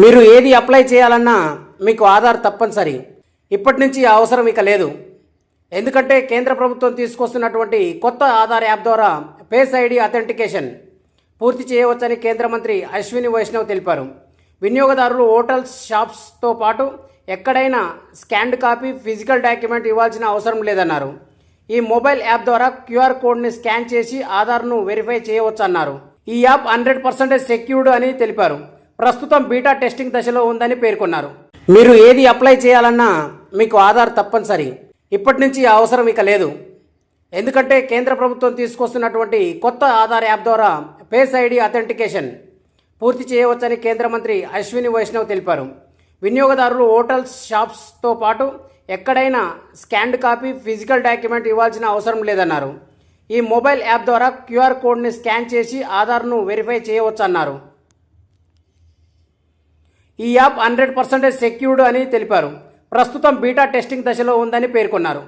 మీరు ఏది అప్లై చేయాలన్నా మీకు ఆధార్ తప్పనిసరి. ఇప్పటి నుంచి అవసరం ఇక లేదు. ఎందుకంటే కేంద్ర ప్రభుత్వం తీసుకొస్తున్నటువంటి కొత్త ఆధార్ యాప్ ద్వారా ఫేస్ ఐడి అథెంటికేషన్ పూర్తి చేయవచ్చని కేంద్ర మంత్రి అశ్విని వైష్ణవ్ తెలిపారు. వినియోగదారులు హోటల్స్ షాప్స్తో పాటు ఎక్కడైనా స్కాన్డ్ కాపీ ఫిజికల్ డాక్యుమెంట్ ఇవ్వాల్సిన అవసరం లేదన్నారు. ఈ మొబైల్ యాప్ ద్వారా క్యూఆర్ కోడ్ని స్కాన్ చేసి ఆధార్ను వెరిఫై చేయవచ్చన్నారు. ఈ యాప్ హండ్రెడ్ పర్సెంటేజ్ సెక్యూర్డ్ అని తెలిపారు. ప్రస్తుతం బీటా టెస్టింగ్ దశలో ఉందని పేర్కొన్నారు. మీరు ఏది అప్లై చేయాలన్నా మీకు ఆధార్ తప్పనిసరి. ఇప్పటి నుంచి అవసరం ఇక లేదు. ఎందుకంటే కేంద్ర ప్రభుత్వం తీసుకొస్తున్నటువంటి కొత్త ఆధార్ యాప్ ద్వారా ఫేస్ ఐడి అథెంటికేషన్ పూర్తి చేయవచ్చని కేంద్ర మంత్రి అశ్విని వైష్ణవ్ తెలిపారు. వినియోగదారులు హోటల్స్ షాప్స్తో పాటు ఎక్కడైనా స్కాన్డ్ కాపీ ఫిజికల్ డాక్యుమెంట్ ఇవ్వాల్సిన అవసరం లేదన్నారు. ఈ మొబైల్ యాప్ ద్వారా క్యూఆర్ కోడ్ని స్కాన్ చేసి ఆధార్ను వెరిఫై చేయవచ్చన్నారు. ఈ యాప్ హండ్రెడ్ పర్సెంటేజ్ సెక్యూర్డ్ అని తెలిపారు. ప్రస్తుతం బీటా టెస్టింగ్ దశలో ఉందని పేర్కొన్నారు.